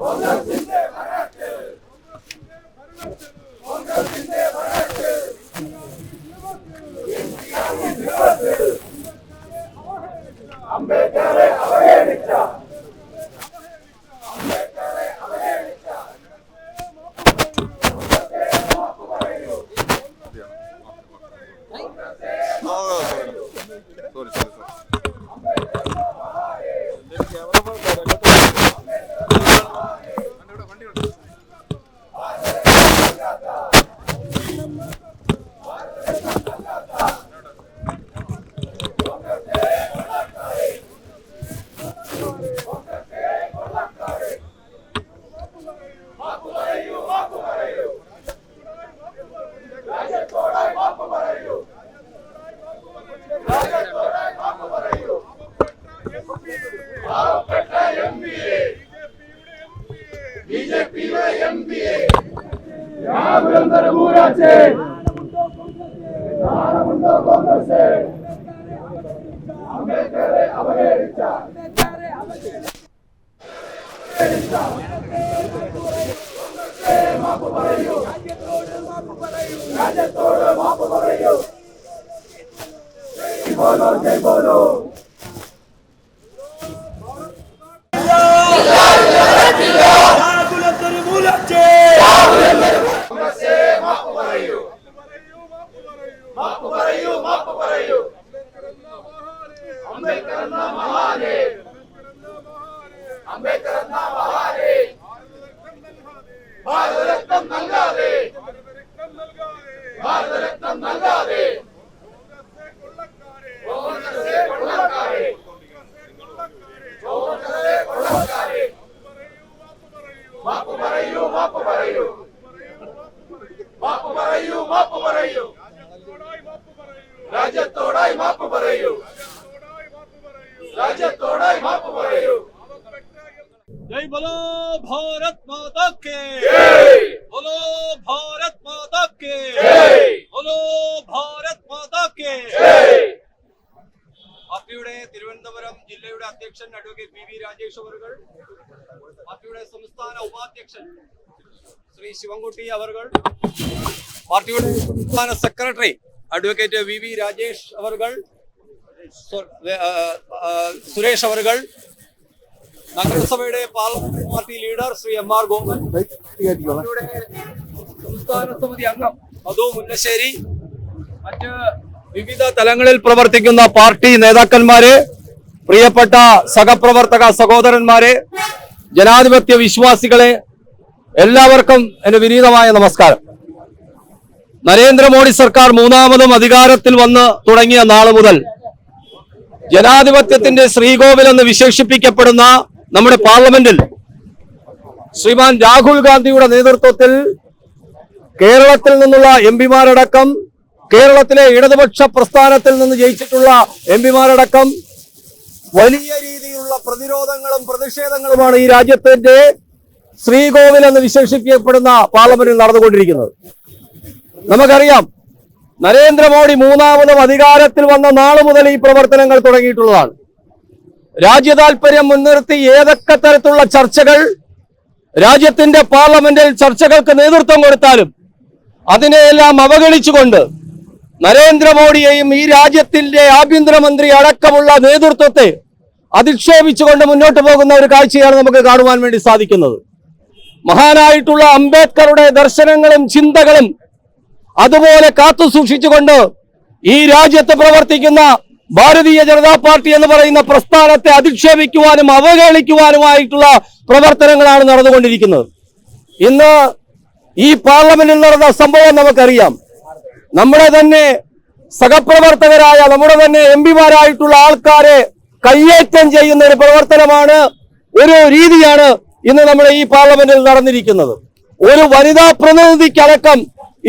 Olacak ನಿರಂತರ ಹೋರಾಟಕ್ಕೆ ನಾಡಮುಂಡೋ ಕಾಂಗ್ರೆಸ್ ಅಂಬೇಡ್ಕರ್ ಅವಹೇಳಿತ ಅಂಬೇಡ್ಕರ್ ಅವಹೇಳಿತ ಕಾಂಗ್ರೆಸ್ ಮಾಪು ಬರೆಯು ರಾಜ್ಯದೋಡ ಮಾಪು ಬರೆಯು ರಾಜ್ಯದೋಡ ಮಾಪು ಬರೆಯು ಜೈ ಬೋಲೋ ಜೈ ಬೋಲೋ make തിരുവനന്തപുരം ജില്ലയുടെ അധ്യക്ഷൻ അഡ്വക്കേറ്റ് പി വി രാജേഷ് അവർകൾ പാർട്ടിയുടെ സംസ്ഥാന ഉപാധ്യക്ഷൻ ശ്രീ ശിവൻകുട്ടി അവർകൾ പാർട്ടിയുടെ സംസ്ഥാന secretary advocate V V Rajesh ആ, സുരേഷ് അവർകൾ നഗരസഭയുടെ parliament party leader Shri M R Gopan സംസ്ഥാന സമിതി അംഗം മധു മുല്ലശ്ശേരി മറ്റ് വിവിധ തലങ്ങളിൽ പ്രവർത്തിക്കുന്ന പാർട്ടി നേതാക്കന്മാരെ പ്രിയപ്പെട്ട സഹപ്രവർത്തക സഹോദരന്മാരെ ജനാധിപത്യ വിശ്വാസികളെ എല്ലാവർക്കും എന്റെ വിനീതമായ നമസ്കാരം. നരേന്ദ്രമോദി സർക്കാർ മൂന്നാമതും അധികാരത്തിൽ വന്ന് തുടങ്ങിയ നാൾ മുതൽ ജനാധിപത്യത്തിന്റെ ശ്രീകോവിൽ എന്ന് വിശേഷിപ്പിക്കപ്പെടുന്ന നമ്മുടെ പാർലമെന്റിൽ ശ്രീമാൻ രാഹുൽ ഗാന്ധിയുടെ നേതൃത്വത്തിൽ കേരളത്തിൽ നിന്നുള്ള എം പിമാരടക്കം കേരളത്തിലെ ഇടതുപക്ഷ പ്രസ്ഥാനത്തിൽ നിന്ന് ജയിച്ചിട്ടുള്ള എം പിമാരടക്കം വലിയ രീതിയിലുള്ള പ്രതിരോധങ്ങളും പ്രതിഷേധങ്ങളുമാണ് ഈ രാജ്യത്തിന്റെ ശ്രീകോവിൽ എന്ന് വിശേഷിപ്പിക്കപ്പെടുന്ന പാർലമെന്റിൽ നടന്നുകൊണ്ടിരിക്കുന്നത്. നമുക്കറിയാം നരേന്ദ്രമോദി മൂന്നാമതും അധികാരത്തിൽ വന്ന നാളു മുതൽ ഈ പ്രവർത്തനങ്ങൾ തുടങ്ങിയിട്ടുള്ളതാണ്. രാജ്യ താല്പര്യം മുൻനിർത്തി ഏതൊക്കെ തരത്തിലുള്ള ചർച്ചകൾ രാജ്യത്തിന്റെ പാർലമെന്റിൽ ചർച്ചകൾക്ക് നേതൃത്വം കൊടുത്താലും അതിനെയെല്ലാം അവഗണിച്ചുകൊണ്ട് നരേന്ദ്രമോദിയെയും ഈ രാജ്യത്തിന്റെ ആഭ്യന്തരമന്ത്രി അടക്കമുള്ള നേതൃത്വത്തെ അധിക്ഷേപിച്ചുകൊണ്ട് മുന്നോട്ട് പോകുന്ന ഒരു കാഴ്ചയാണ് നമുക്ക് കാണുവാൻ വേണ്ടി സാധിക്കുന്നത്. മഹാനായിട്ടുള്ള അംബേദ്കറുടെ ദർശനങ്ങളും ചിന്തകളും അതുപോലെ കാത്തു സൂക്ഷിച്ചുകൊണ്ട് ഈ രാജ്യത്ത് പ്രവർത്തിക്കുന്ന ഭാരതീയ ജനതാ പാർട്ടി എന്ന് പറയുന്ന പ്രസ്ഥാനത്തെ അധിക്ഷേപിക്കുവാനും അവഹേളിക്കുവാനുമായിട്ടുള്ള പ്രവർത്തനങ്ങളാണ് നടന്നുകൊണ്ടിരിക്കുന്നത്. ഇന്ന് ഈ പാർലമെന്റിൽ നടന്ന സംഭവം നമുക്കറിയാം. നമ്മുടെ തന്നെ സഹപ്രവർത്തകരായ നമ്മുടെ തന്നെ എം പിമാരായിട്ടുള്ള ആൾക്കാരെ കയ്യേറ്റം ചെയ്യുന്ന ഒരു പ്രവർത്തനമാണ് ഒരു രീതിയാണ് ഇന്ന് നമ്മുടെ ഈ പാർലമെന്റിൽ നടന്നിരിക്കുന്നത്. ഒരു വനിതാ പ്രതിനിധിക്കടക്കം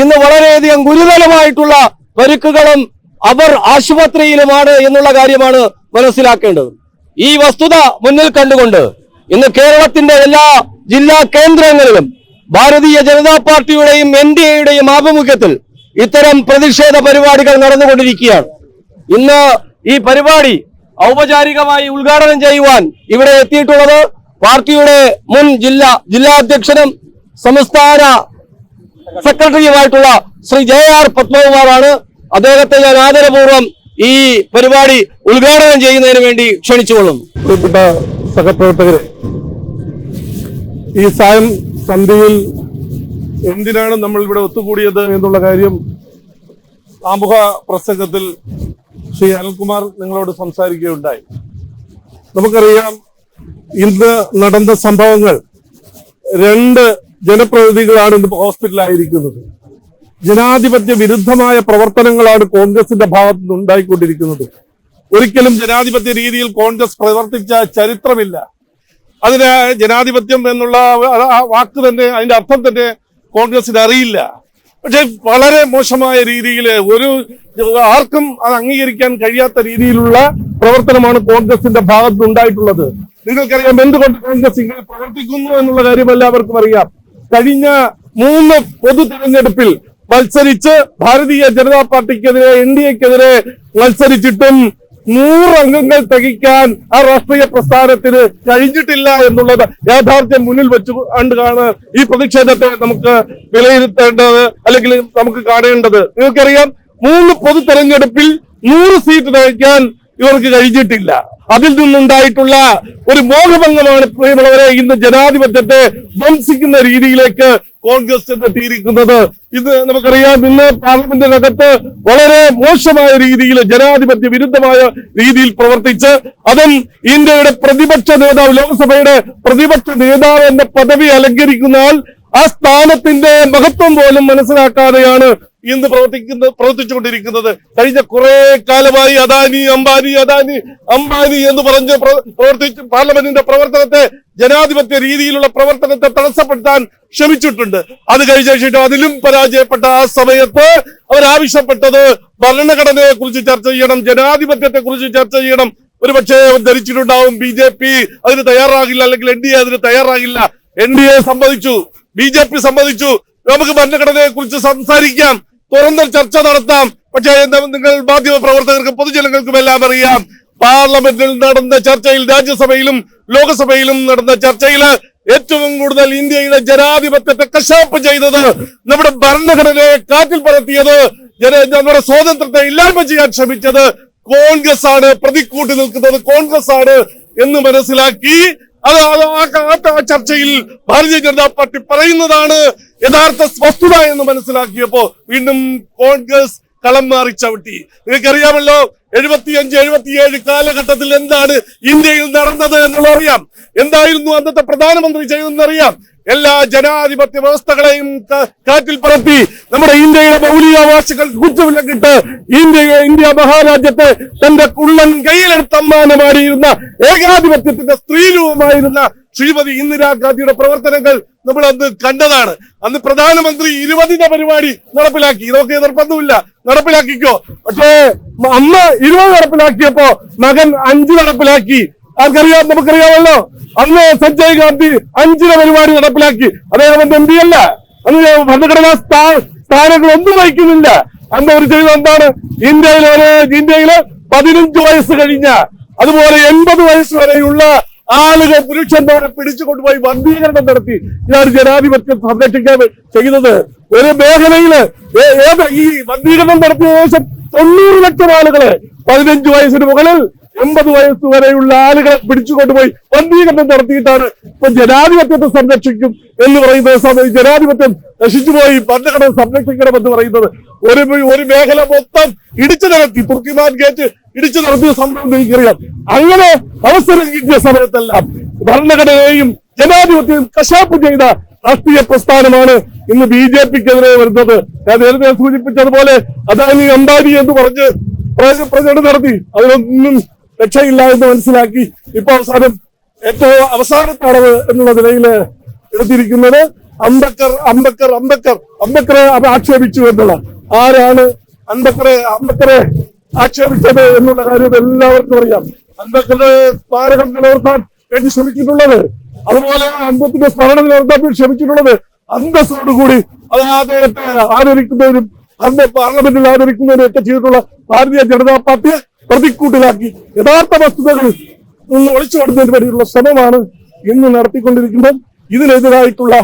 ഇന്ന് വളരെയധികം ഗുരുതരമായിട്ടുള്ള പരുക്കുകളും അവർ ആശുപത്രിയിലുമാണ് എന്നുള്ള കാര്യമാണ് മനസ്സിലാക്കേണ്ടത്. ഈ വസ്തുത മുന്നിൽ കണ്ടുകൊണ്ട് ഇന്ന് കേരളത്തിന്റെ എല്ലാ ജില്ലാ കേന്ദ്രങ്ങളിലും ഭാരതീയ ജനതാ പാർട്ടിയുടെയും എൻ ഡി എയുടെയും ആഭിമുഖ്യത്തിൽ ഇത്തരം പ്രതിഷേധ പരിപാടികൾ നടന്നുകൊണ്ടിരിക്കുകയാണ്. ഇന്ന് ഈ പരിപാടി ഔപചാരികമായി ഉദ്ഘാടനം ചെയ്യുവാൻ ഇവിടെ എത്തിയിട്ടുള്ളത് പാർട്ടിയുടെ മുൻ ജില്ലാ ജില്ലാ അധ്യക്ഷനും സംസ്ഥാന സെക്രട്ടറിയുമായിട്ടുള്ള ശ്രീ ജെ ആർ പത്മകുമാറാണ്. അദ്ദേഹത്തെ ഞാൻ ആദരപൂർവം ഈ പരിപാടി ഉദ്ഘാടനം ചെയ്യുന്നതിന് വേണ്ടി ക്ഷണിച്ചുകൊള്ളുന്നു. സഹപ്രവർത്തകരെ ഈ സായം സന്ധ്യയിൽ എന്തിനാണ് നമ്മൾ ഇവിടെ ഒത്തുകൂടിയത് എന്നുള്ള കാര്യം ആമുഖ പ്രസംഗത്തിൽ ശ്രീ അനിൽകുമാർ നിങ്ങളോട് സംസാരിക്കുകയുണ്ടായി. നമുക്കറിയാം ഇന്ന് നടന്ന സംഭവങ്ങൾ രണ്ട് ജനപ്രതിനിധികളാണ് ഇന്ന് ഹോസ്പിറ്റലായിരിക്കുന്നത് ജനാധിപത്യ വിരുദ്ധമായ പ്രവർത്തനങ്ങളാണ് കോൺഗ്രസിന്റെ ഭാഗത്ത് നിന്ന് ഉണ്ടായിക്കൊണ്ടിരിക്കുന്നത്. ഒരിക്കലും ജനാധിപത്യ രീതിയിൽ കോൺഗ്രസ് പ്രവർത്തിച്ച ചരിത്രമില്ല. അതിന് ജനാധിപത്യം എന്നുള്ള വാക്ക് തന്നെ അതിന്റെ അർത്ഥം തന്നെ കോൺഗ്രസിന് അറിയില്ല പക്ഷെ വളരെ മോശമായ രീതിയിൽ ഒരു ആർക്കും അത് അംഗീകരിക്കാൻ കഴിയാത്ത രീതിയിലുള്ള പ്രവർത്തനമാണ് കോൺഗ്രസിന്റെ ഭാഗത്ത് ഉണ്ടായിട്ടുള്ളത്. നിങ്ങൾക്കറിയാം എന്തുകൊണ്ട് കോൺഗ്രസ് ഇങ്ങനെ പ്രവർത്തിക്കുന്നു എന്നുള്ള കാര്യം എല്ലാവർക്കും അറിയാം. കഴിഞ്ഞ മൂന്ന് പൊതു തെരഞ്ഞെടുപ്പിൽ മത്സരിച്ച് ഭാരതീയ ജനതാ പാർട്ടിക്കെതിരെ എൻ ഡി എക്കെതിരെ മത്സരിച്ചിട്ടും നൂറ് അംഗങ്ങൾ തികയ്ക്കാൻ ആ രാഷ്ട്രീയ പ്രസ്ഥാനത്തിന് കഴിഞ്ഞിട്ടില്ല എന്നുള്ളത് യാഥാർത്ഥ്യം മുന്നിൽ വെച്ച് കണ്ടാണ് ഈ പ്രതിഷേധത്തെ നമുക്ക് വിലയിരുത്തേണ്ടത് അല്ലെങ്കിൽ നമുക്ക് കാണേണ്ടത്. നിങ്ങൾക്കറിയാം മൂന്ന് പൊതു തെരഞ്ഞെടുപ്പിൽ നൂറ് സീറ്റ് നയിക്കാൻ ഇവർക്ക് കഴിഞ്ഞിട്ടില്ല. അതിൽ നിന്നുണ്ടായിട്ടുള്ള ഒരു മോഹഭംഗമാണ് പ്രിയമുള്ളവരെ ഇന്ന് ജനാധിപത്യത്തെ ധ്വംസിക്കുന്ന രീതിയിലേക്ക് കോൺഗ്രസ് എത്തിയിരിക്കുന്നത് ഇത് നമുക്കറിയാം ഇന്ന് പാർലമെന്റിനകത്ത് വളരെ മോശമായ രീതിയിൽ ജനാധിപത്യ വിരുദ്ധമായ രീതിയിൽ പ്രവർത്തിച്ച് അതും ഇന്ത്യയുടെ പ്രതിപക്ഷ നേതാവ് ലോക്സഭയുടെ പ്രതിപക്ഷ നേതാവ് എന്ന പദവി അലങ്കരിക്കുന്നാൽ ആ സ്ഥാനത്തിന്റെ മഹത്വം പോലും മനസ്സിലാക്കാതെയാണ് ഇന്ന് പ്രവർത്തിക്കുന്ന പ്രവർത്തിച്ചുകൊണ്ടിരിക്കുന്നത് കഴിഞ്ഞ കുറെ കാലമായി അദാനി അംബാനി അദാനി അംബാനി എന്ന് പറഞ്ഞ് പ്രവർത്തിച്ച് പാർലമെന്റിന്റെ പ്രവർത്തനത്തെ ജനാധിപത്യ രീതിയിലുള്ള പ്രവർത്തനത്തെ തടസ്സപ്പെടുത്താൻ ശ്രമിച്ചിട്ടുണ്ട്. അത് കഴിഞ്ഞ ശേഷം അതിലും പരാജയപ്പെട്ട ആ സമയത്ത് അവരാവശ്യപ്പെട്ടത് ഭരണഘടനയെ കുറിച്ച് ചർച്ച ചെയ്യണം ജനാധിപത്യത്തെ കുറിച്ച് ചർച്ച ചെയ്യണം. ഒരുപക്ഷെ ധരിച്ചിട്ടുണ്ടാവും ബി ജെ പി അതിന് തയ്യാറാകില്ല അല്ലെങ്കിൽ എൻ ഡി എ അതിന് തയ്യാറാകില്ല. എൻ ഡി എ സമ്മതിച്ചു ബി ജെ പി സമ്മതിച്ചു. നമുക്ക് ഭരണഘടനയെ കുറിച്ച് സംസാരിക്കാം. തുറന്ന ചർച്ച നടത്താം. പക്ഷേ നിങ്ങൾ മാധ്യമ പ്രവർത്തകർക്കും പൊതുജനങ്ങൾക്കും എല്ലാം അറിയാം. പാർലമെന്റിൽ നടന്ന ചർച്ചയിൽ രാജ്യസഭയിലും ലോകസഭയിലും നടന്ന ചർച്ചയിൽ ഏറ്റവും കൂടുതൽ ഇന്ത്യയുടെ ജനാധിപത്യത്തെ കശാപ്പ് ചെയ്തത് നമ്മുടെ ഭരണഘടനയെ കാറ്റിൽ പറത്തിയത് നമ്മുടെ സ്വാതന്ത്ര്യത്തെ ഇല്ലായ്മ ചെയ്യാൻ ശ്രമിച്ചത് കോൺഗ്രസ് ആണ് പ്രതിക്കൂട്ടി നിൽക്കുന്നത് കോൺഗ്രസ് ആണ് എന്ന് മനസ്സിലാക്കി അത് ആ ചർച്ചയിൽ ഭാരതീയ ജനതാ പാർട്ടി പറയുന്നതാണ്. യഥാർത്ഥ വസ്തുത എന്ന് മനസ്സിലാക്കിയപ്പോ വീണ്ടും കോൺഗ്രസ് കളം മാറി ചവിട്ടി. നിങ്ങൾക്കറിയാമല്ലോ എഴുപത്തിയഞ്ച് എഴുപത്തിയേഴ് കാലഘട്ടത്തിൽ എന്താണ് ഇന്ത്യയിൽ നടന്നത് എന്നുള്ളത് അറിയാം എന്തായിരുന്നു അന്നത്തെ പ്രധാനമന്ത്രി ചെയ്തെന്നറിയാം എല്ലാ ജനാധിപത്യ വ്യവസ്ഥകളെയും കാറ്റിൽ പറത്തി നമ്മുടെ ഇന്ത്യയുടെ മൗലികാവകാശങ്ങൾ കുറ്റവിലക്കിട്ട് ഇന്ത്യയെ ഇന്ത്യ മഹാരാജ്യത്തെ തന്റെ കുള്ളൻ കയ്യിലെടുത്തമ്മാനമാടിയിരുന്ന ഏകാധിപത്യത്തിന്റെ സ്ത്രീരൂപമായിരുന്ന ശ്രീമതി ഇന്ദിരാഗാന്ധിയുടെ പ്രവർത്തനങ്ങൾ നമ്മൾ അന്ന് കണ്ടതാണ്. അന്ന് പ്രധാനമന്ത്രി ഇരുപതിന്റെ പരിപാടി നടപ്പിലാക്കി. ഇതൊക്കെ നിർബന്ധമില്ല. നടപ്പിലാക്കിക്കോ. പക്ഷേ അമ്മ ഇരുപത് നടപ്പിലാക്കിയപ്പോ മകൻ അഞ്ച് നടപ്പിലാക്കി. ആർക്കറിയാം? നമുക്കറിയാമല്ലോ. അന്ന് സഞ്ജയ് ഗാന്ധി അഞ്ചിന പരിപാടി നടപ്പിലാക്കി. അദ്ദേഹം എം പി അല്ല. അന്ന് ഭരണഘടനാ സ്ഥാ- സ്ഥാനങ്ങളൊന്നും വഹിക്കുന്നില്ല. അന്ന് ഒരു ചെയ്തത് എന്താണ്? ഇന്ത്യയിലെ ഇന്ത്യയിലെ പതിനഞ്ച് വയസ്സ് കഴിഞ്ഞ അതുപോലെ എൺപത് വയസ്സ് വരെയുള്ള ആളുകൾ പുരുഷന്മാരെ പിടിച്ചു കൊണ്ടുപോയി വന്ധീകരണം നടത്തി. ഇതാണ് ജനാധിപത്യം സംരക്ഷിക്കാൻ ചെയ്യുന്നത്. ഒരു മേഖലയിൽ ഈ വന്ധീകരണം നടത്തിയ ഏകദേശം തൊണ്ണൂറ് ലക്ഷം ആളുകളെ പതിനഞ്ച് വയസ്സിന് മുകളിൽ എൺപത് വയസ്സ് വരെയുള്ള ആളുകളെ പിടിച്ചു കൊണ്ടുപോയി വന്ധീകരണം നടത്തിയിട്ടാണ് ഇപ്പൊ ജനാധിപത്യത്തെ സംരക്ഷിക്കും എന്ന് പറയുന്നത്. ജനാധിപത്യം നശിച്ചുപോയി ഭരണഘടന സംരക്ഷിക്കണമെന്ന് പറയുന്നത്. ഒരു ഒരു മേഖല മൊത്തം ഇടിച്ചു നടത്തി തുർക്കിമാൻ ഗേറ്റ് ഇടിച്ചു നടത്തിയ സംഭവം എനിക്കറിയാം അങ്ങനെ അവസരം കിട്ടിയ സമയത്തെല്ലാം ഭരണഘടനയെയും ജനാധിപത്യം കശാപ്പ് ചെയ്ത രാഷ്ട്രീയ പ്രസ്ഥാനമാണ് ഇന്ന് ബി ജെ പിക്കെതിരെ വരുന്നത്. ഞാൻ നേരത്തെ സൂചിപ്പിച്ചതുപോലെ അദാനി അംബാനി എന്ന് പറഞ്ഞ് പ്രച- പ്രചരണം നടത്തി. അതിനൊന്നും രക്ഷയില്ല എന്ന് മനസ്സിലാക്കി. ഇപ്പൊ അവസാനം ഏറ്റവും അവസാനത്തെ എന്നുള്ള നിലയിൽ എടുത്തിരിക്കുന്നത് അംബക്കർ അംബക്കർ അംബക്കർ അംബക്കറെ ആക്ഷേപിച്ചു എന്നുള്ള ആരാണ് അംബക്കറെ അംബക്കറെ ആക്ഷേപിച്ചത് എന്നുള്ള കാര്യം എല്ലാവർക്കും അറിയാം. അന്തത്തിന്റെ സ്മാരകം നിലനിർത്താൻ വേണ്ടി ശ്രമിച്ചിട്ടുള്ളത് അതുപോലെ അന്തത്തിന്റെ സ്മരണ നിലനിർത്താൻ വേണ്ടി ശ്രമിച്ചിട്ടുള്ളത് അന്തസ്സോടുകൂടി അത് അദ്ദേഹത്തെ ആദരിക്കുന്നതിനും അന്ന് പാർലമെന്റിൽ ആദരിക്കുന്നതിനും ഒക്കെ ചെയ്തിട്ടുള്ള ഭാരതീയ ജനതാ പാർട്ടിയെ പ്രതിക്കൂട്ടിലാക്കി. യഥാർത്ഥ വസ്തുതകൾ ഒളിച്ചു കടന്നതിന് വേണ്ടിയുള്ള ശ്രമമാണ് ഇന്ന് നടത്തിക്കൊണ്ടിരിക്കുന്നത്. ഇതിനെതിരായിട്ടുള്ള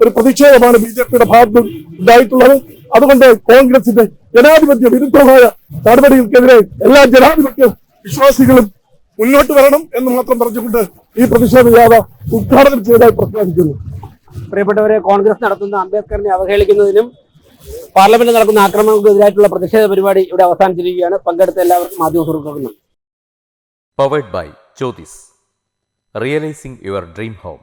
ഒരു പ്രതിഷേധമാണ് ബി ജെ പിയുടെ ഭാഗത്ത് ഉണ്ടായിട്ടുള്ളത്. അതുകൊണ്ട് കോൺഗ്രസിന്റെ ജനാധിപത്യ വിരുദ്ധമായ നടപടികൾക്കെതിരെ എല്ലാ ജനാധിപത്യ വിശ്വാസികളും മുന്നോട്ട് വരണം എന്ന് മാത്രം പറഞ്ഞുകൊണ്ട് ഈ പ്രതിഷേധ ജാഥ ഉദ്ഘാടനം ചെയ്തതായി പ്രഖ്യാപിക്കുന്നു പ്രിയപ്പെട്ടവരെ കോൺഗ്രസ് നടത്തുന്ന അംബേദ്കറിനെ അവഹേളിക്കുന്നതിനും പാർലമെന്റിൽ നടക്കുന്ന ആക്രമണങ്ങൾക്കെതിരായിട്ടുള്ള പ്രതിഷേധ പരിപാടി ഇവിടെ അവസാനിച്ചിരിക്കുകയാണ് പങ്കെടുത്ത എല്ലാവർക്കും മാധ്യമ സുഹൃത്തുക്കളും Jyotis. Realizing your dream home.